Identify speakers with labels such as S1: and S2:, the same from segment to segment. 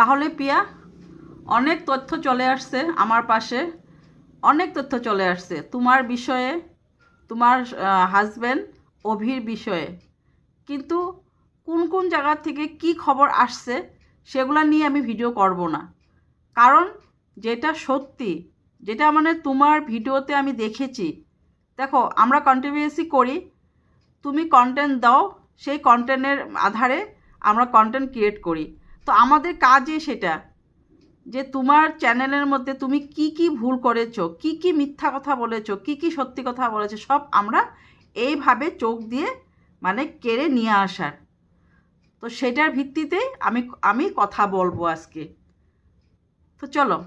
S1: তাহলে পিয়া, অনেক তথ্য চলে আসছে আমার পাশে। অনেক তথ্য চলে আসছে। তোমার বিষয়ে, তোমার হাজব্যান্ড অভির বিষয়ে। কিন্তু কোন কোন জায়গা থেকে কি খবর আসছে সেগুলো নিয়ে আমি ভিডিও করব না। কারণ যেটা সত্যি, যেটা মানে তোমার ভিডিওতে আমি দেখেছি। দেখো, আমরা কন্ট্রিবিউসি করি। তুমি কন্টেন্ট দাও, সেই কন্টেন্টের আধারে আমরা কন্টেন্ট ক্রিয়েট করি। তো আমাদের কাজই সেটা, যে তোমার চ্যানেলের মধ্যে তুমি কি কি ভুল করেছ, কি কি মিথ্যা কথা বলেছ, কি কি সত্যি কথা বলেছ, সব আমরা এইভাবে চোখ দিয়ে মানে কেড়ে নিয়ে আসার। তো সেটার ভিত্তিতেই আমি আমি কথা বলব আজকে। তো চলো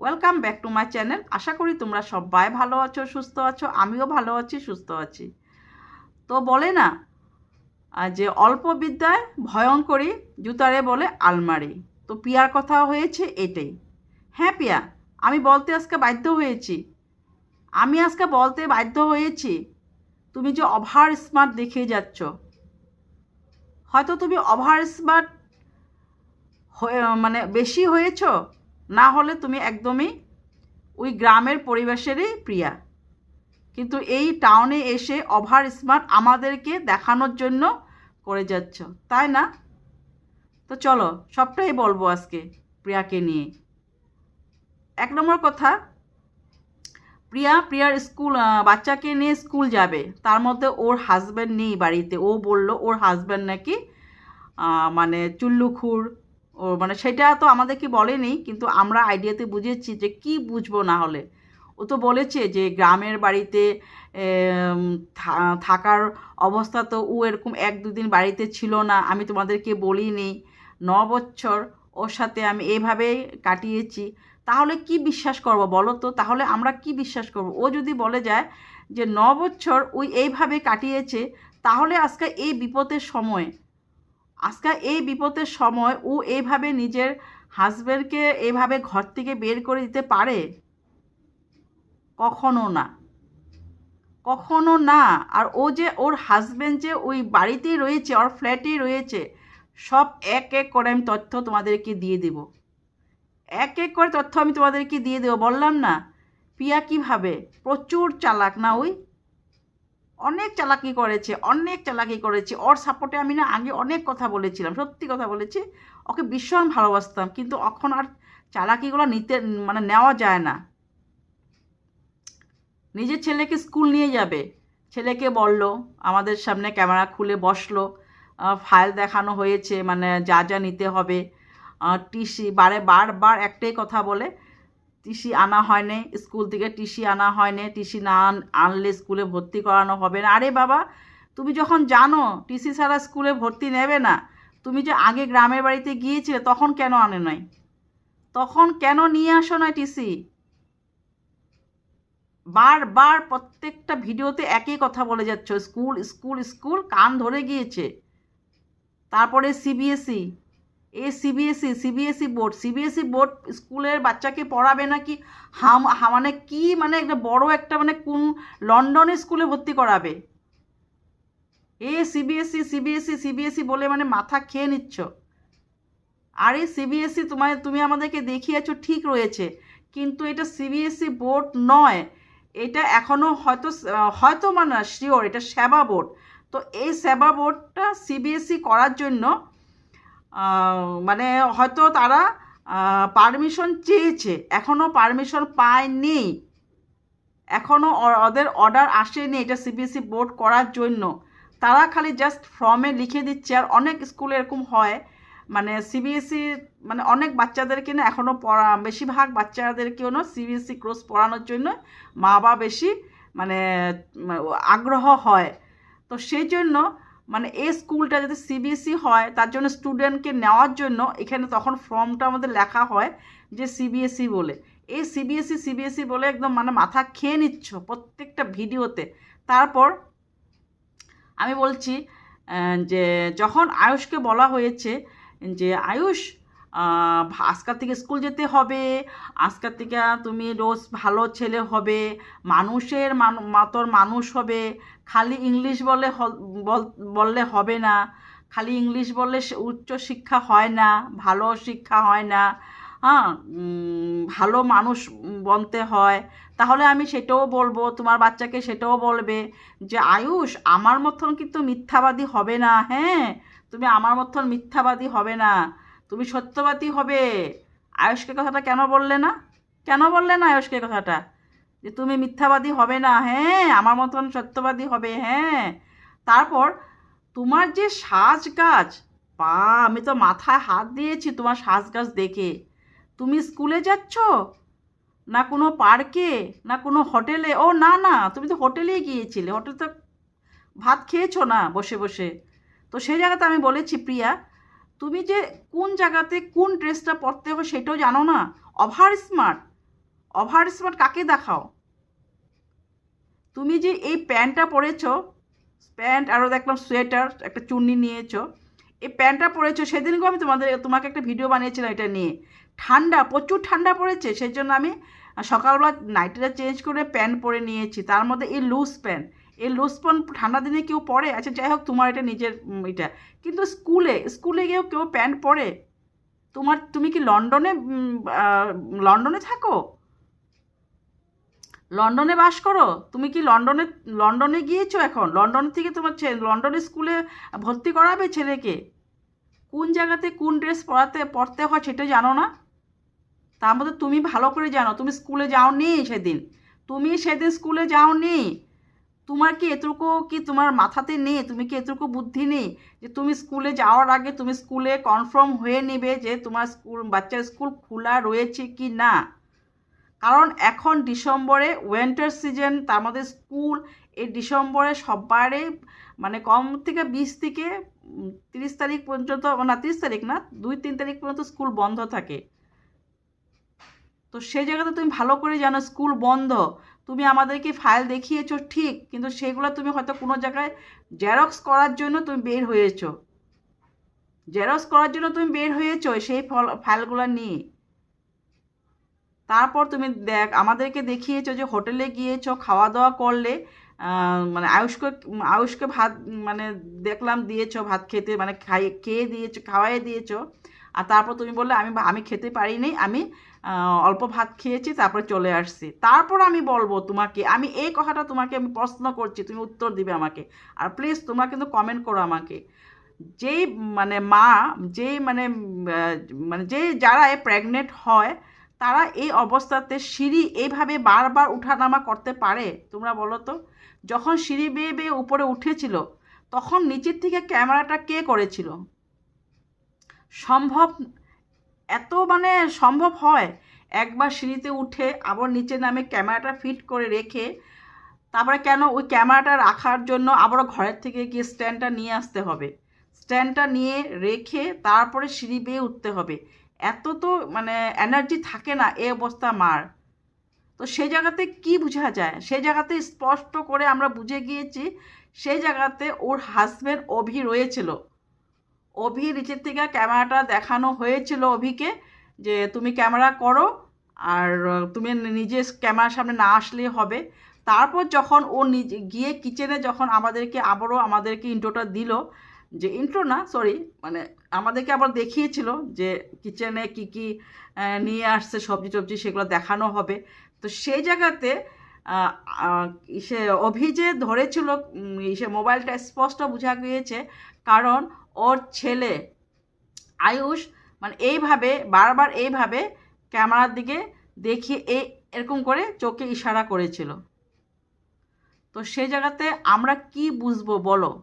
S1: welcome back to my channel আশা করি তোমরা সবাই ভালো আছো, সুস্থ আছো, আমিও ভালো আছি, সুস্থ আছি। তো বলে না আহ, যে অল্প বিদ্যায় ভয়ঙ্করী জুতারে বলে আলমারি। তো পিয়ার কথা হয়েছে এটাই। হ্যাঁ পিয়া আমি বলতে আজকে বাধ্য হয়েছি। আমি আজকে বলতে বাধ্য হয়েছি তুমি যে ওভার স্মার্ট দেখে যাচ্ছ। হয়তো তুমি ওভার স্মার্ট মানে বেশি হয়েছ না হলে তুমি একদমই ওই গ্রামের পরিবেশেরই প্রিয়া। কিন্তু এই টাউনে এসে ওভার স্মার্ট আমাদেরকে দেখানোর জন্য করে যাচ্ছ, তাই না? তো চলো, সবটাই বলব আজকে প্রিয়াকে নিয়ে। এক নম্বর কথা, প্রিয়া, প্রিয়ার স্কুল বাচ্চাকে নিয়ে স্কুল যাবে। তার মধ্যে ওর হাজব্যান্ড নেই বাড়িতে। ও বলল, ওর হাজব্যান্ড নাকি মানে চুল্লুখুর। ও মানে সেটা তো আমাদেরকে বলেনি, কিন্তু আমরা আইডিয়াতে বুঝেছি যে কি বুঝব না হলে। ও তো বলেছে যে গ্রামের বাড়িতে থাকার অবস্থা তো ও এরকম এক দুদিন বাড়িতে ছিল না, আমি তোমাদেরকে বলিনি। ন বছর ওর সাথে আমি এইভাবেই কাটিয়েছি। তাহলে কি বিশ্বাস করব বলো তো? তাহলে আমরা কি বিশ্বাস করব? ও যদি বলে যায় যে ন বছর ওই এইভাবে কাটিয়েছে, তাহলে আজকে এই বিপদের সময়, আজকে এই বিপদের সময় ও এইভাবে নিজের হাজব্যান্ডকে এইভাবে ঘর থেকে বের করে দিতে পারে? কখনো না। কখনো না। আর ও যে ওর হাজব্যান্ড যে ওই বাড়িতেই রয়েছে, ওর ফ্ল্যাটেই রয়েছে, সব এক এক করে আমি তথ্য তোমাদেরকে দিয়ে দেব। এক এক করে তথ্য আমি তোমাদেরকে দিয়ে দেবো। বললাম না, পিয়া কীভাবে? প্রচুর চালাক না ওই? অনেক চালাকি করেছে, অনেক চালাকি করেছে। ওর সাপোর্টে আমি না আগে অনেক কথা বলেছিলাম, সত্যি কথা বলেছি। ওকে ভীষণ ভালোবাসতাম, কিন্তু এখন আর চালাকিগুলো নিতে মানে নেওয়া যায় না। নিজের ছেলেকে স্কুল নিয়ে যাবে। ছেলেকে বলল, আমাদের সামনে ক্যামেরা খুলে বসল। ফাইল দেখানো হয়েছে মানে যা যা নিতে হবে। টিসি বারে বারবার একটাই কথা বলে, টিসি আনা হয়নি, স্কুল থেকে টিসি আনা হয়নি, টিসি না আনলে স্কুলে ভর্তি করানো হবে না। আরে বাবা, তুমি যখন জানো টিসি ছাড়া স্কুলে ভর্তি নেবে না, তুমি যে আগে গ্রামের বাড়িতে গিয়েছিলে, তখন কেন আনে নাই? তখন কেন নিয়ে আসো না টিসি? বারবার প্রত্যেকটা ভিডিওতে একই কথা বলে যাচ্ছ। স্কুল স্কুল স্কুল, কান ধরে গিয়েছে। তারপরে সিবিএসই এ CBSE CBSE board CBSE board স্কুলের বাচ্চাকে পড়াবে নাকি? হাম মানে কি মানে একটা বড় একটা মানে কোন লন্ডনের স্কুলে ভর্তি করাবে? এ সিবিএসই সিবিএসই সিবিএসই বলে মানে মাথা খেয়ে নিচ্ছ। আরে সিবিএসই তোমার তুমি আমাদেরকে দেখিয়েছো, ঠিক রয়েছে। কিন্তু এটা সিবিএসই বোর্ড নয়। এটা এখনও হয়তো হয়তো মানে শিওর এটা সেবা বোর্ড। তো এই সেবা বোর্ডটা সিবিএসই করার জন্য মানে হয়তো তারা পারমিশন চেয়েছে এখনও পারমিশন পায়নি। এখনও ওদের অর্ডার আসেনি এটা সিবিএসই বোর্ড করার জন্য। তারা খালি জাস্ট ফর্মে লিখে দিচ্ছে, আর অনেক স্কুলে এরকম হয় মানে সিবিএসই মানে অনেক বাচ্চাদেরকে না এখনও পড়া, বেশিরভাগ বাচ্চাদেরকেও না সিবিএসই কোর্স পড়ানোর জন্য মা বাবা বেশি মানে আগ্রহ হয়। তো সেই জন্য মানে এই স্কুলটা যদি সিবিএসই হয়, তার জন্য স্টুডেন্টকে নেওয়ার জন্য এখানে তখন ফর্মটা আমাদের লেখা হয় যে সিবিএসই বলে। এই সিবিএসই সিবিএসই বলে একদম মানে মাথা খেয়ে নিচ্ছ প্রত্যেকটা ভিডিওতে। তারপর আমি বলছি যে যখন আয়ুষকে বলা হয়েছে যে, আয়ুষ আজকাল থেকে স্কুল যেতে হবে, আজকাল থেকে তুমি রোজ ভালো ছেলে হবে, মানুষের মাতর মানুষ হবে, খালি ইংলিশ বলে বল- বললে হবে না, খালি ইংলিশ বললে উচ্চ শিক্ষা হয় না, ভালো শিক্ষা হয় না হ্যাঁ ভালো মানুষ বনতে হয়। তাহলে আমি সেটাও বলব, তোমার বাচ্চাকে সেটাও বলবে যে, আয়ুষ, আমার মতন কিন্তু মিথ্যাবাদী হবে না? হ্যাঁ তুমি আমার মতন মিথ্যাবাদী হবে না। তুমি সত্যবাদী হবে। আয়ুষকে কথাটা কেন বললে না? কেন বললে না আয়ুষকে কথাটা? যে, তুমি মিথ্যাবাদী হবে না। হ্যাঁ আমার মতন সত্যবাদী হবে হ্যাঁ। তারপর, তোমার যে সাজগাজ পা আমি তো মাথায় হাত দিয়েছি তোমার সাজগাজ দেখে। তুমি স্কুলে যাচ্ছ? না কোনো পার্কে? না কোনো হোটেলে? ও, না না, তুমি তো হোটেলেই গিয়েছিলে। হোটেল তো ভাত খেয়েছো না বসে বসে? তো সেই জায়গাতে আমি বলেছি, প্রিয়া, তুমি যে কোন জায়গাতে কোন ড্রেসটা পরতে হবে সেটাও জানো না? ওভার স্মার্ট ওভার স্মার্ট কাকে দেখাও? তুমি যে এই প্যান্টটা পরেছো, প্যান্ট আরও দেখলাম সোয়েটার, একটা চুন্নি নিয়েছো, এই প্যান্টটা পরেছো, সেদিনকেও আমি তোমাদের, তোমাকে একটা ভিডিও বানিয়েছিলাম এটা নিয়ে। ঠান্ডা, প্রচুর ঠান্ডা পড়েছে সেই জন্য আমি সকালবেলা নাইটিটা চেঞ্জ করে প্যান্ট পরে নিয়েছি। তার মধ্যে এই লুজ প্যান্ট এই লুজ প্যান্ট ঠান্ডা দিনে কেউ পরে? আচ্ছা যাই হোক, তোমার এটা নিজের এটা। কিন্তু স্কুলে স্কুলে গিয়েও কেউ প্যান্ট পরে? তোমার, তুমি কি লন্ডনে লন্ডনে থাকো? লন্ডনে বাস করো? তুমি কি লন্ডনে লন্ডনে গিয়েছো এখন? লন্ডন থেকে তোমার ছে- লন্ডনে স্কুলে ভর্তি করাবে ছেলেকে? কোন জায়গাতে কোন ড্রেস পরাতে, পরতে হয় সেটা জানো না? তার মধ্যে তুমি ভালো করে জানো, তুমি স্কুলে যাওনি সেদিন। তুমি সেদিন স্কুলে যাওনি। তোমার কি এতটুকু কি তোমার মাথাতে নেই? তুমি কি এতটুকু বুদ্ধি নেই? যে তুমি স্কুলে যাওয়ার আগে তুমি স্কুলে কনফার্ম হয়ে নেবে যে তোমার স্কুল বাচ্চার স্কুল খোলা রয়েছে কি না? কারণ এখন ডিসেম্বরে উইন্টার সিজন তার মধ্যে স্কুল এই ডিসেম্বরে সবারই মানে কম থেকে বিশ থেকে তিরিশ তারিখ পর্যন্ত, না তিরিশ তারিখ না, দুই, তিন তারিখ পর্যন্ত স্কুল বন্ধ থাকে। তো সেই জায়গাতে তুমি ভালো করে জানো, স্কুল বন্ধ, তুমি আমাদেরকে ফাইল দেখিয়েছো ঠিক, কিন্তু সেগুলো তুমি হয়তো কোনো জায়গায় জেরক্স করার জন্য তুমি বের হয়েছো। জেরক্স করার জন্য তুমি বের হয়েছো সেই ফল ফাইলগুলো নিয়ে। তারপর তুমি দেখ, আমাদেরকে দেখিয়েছো যে হোটেলে গিয়েছো খাওয়া দাওয়া করলে মানে আয়ুষকে আয়ুষকে ভাত মানে দেখলাম দিয়েছ ভাত খেতে মানে খাইয়ে খেয়ে দিয়েছ খাওয়াই দিয়েছ। আর তারপর তুমি বললে, আমি আমি খেতে পারিনি, আমি অল্প ভাত খেয়েছি, তারপরে চলে আসছি। তারপর আমি বলব তোমাকে, আমি এই কথাটা তোমাকে আমি প্রশ্ন করছি, তুমি উত্তর দিবে আমাকে। আর প্লিজ তোমরা কিন্তু কমেন্ট করো আমাকে। যেই মানে মা, যেই মানে মানে যে যারা এ প্রেগনেন্ট হয়, তারা এই অবস্থাতে সিঁড়ি এইভাবে বারবার উঠানামা করতে পারে? তোমরা বলো তো। যখন সিঁড়ি বেয়ে বেয়ে উপরে উঠেছিল, তখন নিচের থেকে ক্যামেরাটা কে করেছিল? সম্ভব, এত মানে সম্ভব হয়? একবার সিঁড়িতে উঠে আবার নিচে নামে ক্যামেরাটা ফিট করে রেখে তারপরে কেন ওই ক্যামেরাটা রাখার জন্য আবারও ঘরের থেকে গিয়ে স্ট্যান্ডটা নিয়ে আসতে হবে? স্ট্যান্ডটা নিয়ে রেখে তারপরে সিঁড়ি বেয়ে উঠতে হবে। এত তো মানে এনার্জি থাকে না এ অবস্থা মার। তো সেই জায়গাতে কি বোঝা যায়? সেই জায়গাতে স্পষ্ট করে আমরা বুঝে গিয়েছি, সেই জায়গাতে ওর হাজব্যান্ড অভি রয়েছিল। অভি, নিচের থেকে ক্যামেরাটা দেখানো হয়েছিল অভিকে যে তুমি ক্যামেরা করো আর তুমি নিজে ক্যামেরার সামনে না আসলেই হবে। তারপর যখন ও নিজে, গিয়ে কিচেনে যখন আমাদেরকে আবারও আমাদেরকে ইন্ট্রোটা দিল, যে ইন্ট্রো না, সরি মানে আমাদেরকে আবার দেখিয়েছিল যে কিচেনে কি কি নিয়ে আসছে, সবজি টবজি সেগুলো দেখানো হবে। তো সেই জায়গাতে সে অভি যে ধরেছিল সে মোবাইলটা স্পষ্ট বোঝা গিয়েছে। কারণ ওর ছেলে। আয়ুষ মানে এইভাবে, বারবার এইভাবে ক্যামেরার দিকে দেখিয়ে এই এরকম করে চোখে ইশারা করেছিল। তো সেই জায়গাতে আমরা কি বুঝব বলো?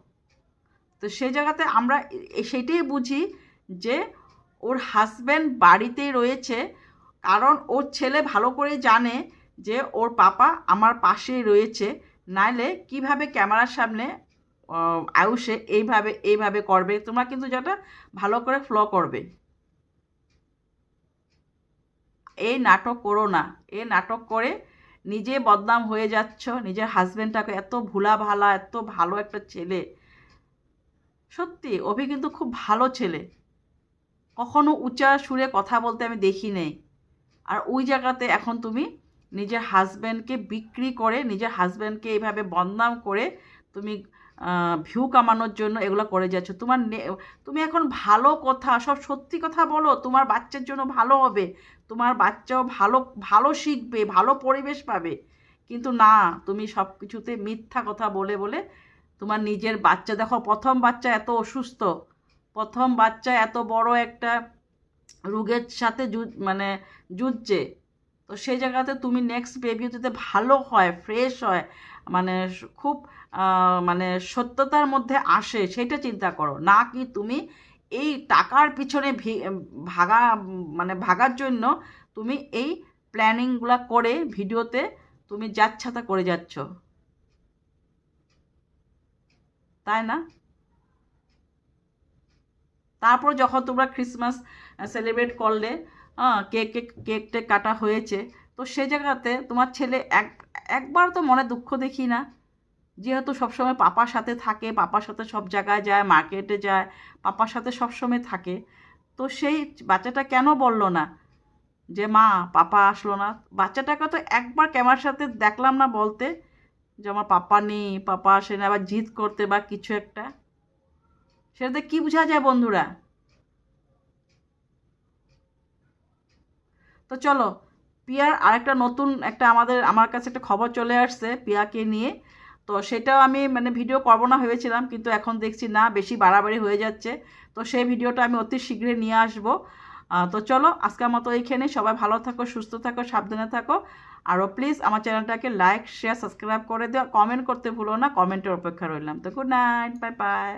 S1: তো সেই জায়গাতে আমরা এ- সেটাই বুঝি যে ওর হাজব্যান্ড বাড়িতেই রয়েছে, কারণ ওর ছেলে ভালো করে জানে যে ওর পাপা আমার পাশেই রয়েছে। নাইলে কীভাবে ক্যামেরার সামনে আয়ুষে এইভাবে এইভাবে করবে। তোমরা কিন্তু যেটা ভালো করে ফ্লো করবে। এই নাটক করো না। এই নাটক করে নিজে বদনাম হয়ে যাচ্ছ। নিজের হাজব্যান্ডটাকে এত ভুলা ভালা এত ভালো একটা ছেলে। সত্যি, অভি কিন্তু খুব ভালো ছেলে। কখনো উঁচা সুরে কথা বলতে আমি দেখি নেই। আর ওই জায়গাতে এখন তুমি নিজের হাজব্যান্ডকে বিক্রি করে, নিজের হাজব্যান্ডকে এইভাবে বদনাম করে তুমি ভিউ কামানোর জন্য এগুলো করে যাচ্ছ। তোমার তুমি এখন ভালো কথা, সব সত্যি কথা বলো, তোমার বাচ্চার জন্য ভালো হবে। তোমার বাচ্চাও ভালো ভালো শিখবে, ভালো পরিবেশ পাবে। কিন্তু না, তুমি সব কিছুতে মিথ্যা কথা বলে বলে তোমার নিজের বাচ্চা, দেখো প্রথম বাচ্চা এত অসুস্থ, প্রথম বাচ্চা এত বড় একটা রোগের সাথে মানে যুঝছে তো সেই জায়গাতে তুমি নেক্সট বেবি যাতে ভালো হয় ফ্রেশ হয় মানে খুব মানে সত্যতার মধ্যে আসে, সেটা চিন্তা করো। না কি তুমি এই টাকার পিছনে ভাগা মানে ভাগার জন্য তুমি এই প্ল্যানিংগুলো করে ভিডিওতে তুমি যাচ্ছাতা করে যাচ্ছ। তাই না? তারপর যখন তোমরা ক্রিসমাস সেলিব্রেট করলে কেক কেক টেক কাটা হয়েছে। তো সে জায়গাতে তোমার ছেলে এক, একবার তো মনে দুঃখ দেখি না। যেহেতু সবসময় পাপার সাথে থাকে, পাপার সাথে সব জায়গায় যায়, মার্কেটে যায়, পাপার সাথে সবসময় থাকে। তো সেই বাচ্চাটা কেন বলল না? যে, মা, পাপা আসলো না। বাচ্চাটাকে তো একবার ক্যামেরার সাথে দেখলাম না বলতে। যে, আমার পাপা নেই, পাপা আসে না। আবার জিদ করতে বা কিছু একটা। সেটাতে কি বোঝা যায় বন্ধুরা? তো চলো, পিয়ার আরেকটা নতুন একটা আমাদের, আমার কাছে একটা খবর চলে আসছে পিয়াকে নিয়ে। তো সেটাও আমি মানে ভিডিও করব না ভেবেছিলাম, কিন্তু এখন দেখছি না, বেশি বাড়াবাড়ি হয়ে যাচ্ছে। তো সেই ভিডিওটা আমি অতি শীঘ্রই নিয়ে আসব। তো চলো, আজকের মতো এইখানে। সবাই ভালো থাকো, সুস্থ থাকো, সাবধানে থাকো। আরও প্লিজ আমার চ্যানেলটাকে লাইক শেয়ার সাবস্ক্রাইব করে দিও। কমেন্ট করতে ভুলো না কমেন্টের অপেক্ষা রইলাম। তো গুড নাইট বাই বাই